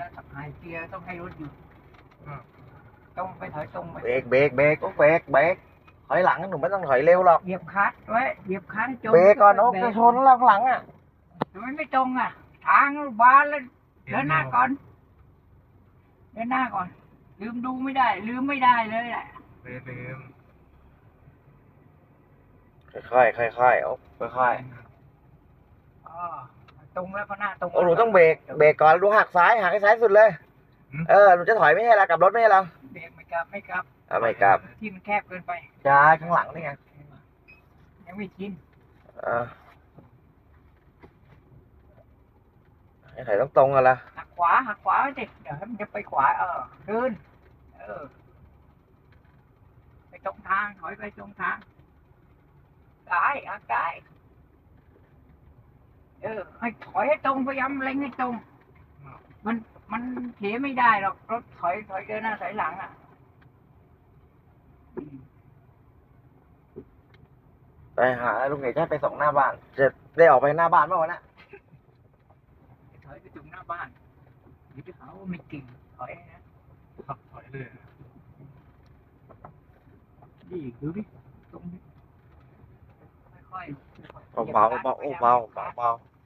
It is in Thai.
แล้วสับหายเกียร์ต้องให้รถหยุดอืมต้องไปถอยตรงไปเบรกเบรกเบรกโอ้เบรกเบรกถอยหลังหนูไม่ต้องถอยเร็วหรอกเหยียบคลัดไว้เหยียบคันจนเบรกก่อนโอ้เบรจะชนแล้วข้างหลังอะทำไมไม่ตรงอะ ทางบานแล้วเดินหน้าก่อนเดินหน้าก่อน ลืมดูไม่ได้ ลืมไม่ได้เลยแหละเลืมลืมค่อยๆค่อยๆโอ้ค่อยอ๋อ ตรงแล้วก็หน้าตรงๆโอ้หนูต้องเบรกเบรกก่อนดูหักซ้ายหักให้ซ้ายสุดเลยเออหนูจะถอยไม่ใช่ละกลับรถไม่ใช่ละเบรกไม่กลับไม่กลับอะไม่กลับที่มันแคบเกินไปจ้าข้างหลังนี่ไงยังไม่ชินเออให้ถอยต้องตรงๆกันละหักขวาหักขวาไว้สิเดี๋ยวให้มันจะไปขวาเออเดินเออ ไปตรงทางถอยไปตรงทางซ้ายหักซ้ายเออให้ถอยให้ตรงพยายามเล็งให้ตรง มันมันเถียไม่ได้หรอกรถถอยถอยเดินหน้าถอยหลังอะอืมไปหาลุงเอกจะให้ไปส่งหน้าบ้าน จะได้ออกไปหน้าบ้านเมื่อวันน่ะถอยไปถึงหน้าบ้านเดี๋ยวจะหาว่าไม่เก่งถอยนะขับถอยเลยดีดูดิตรงนี้ค่อยๆ เบาๆเบาๆเบาๆเบาๆ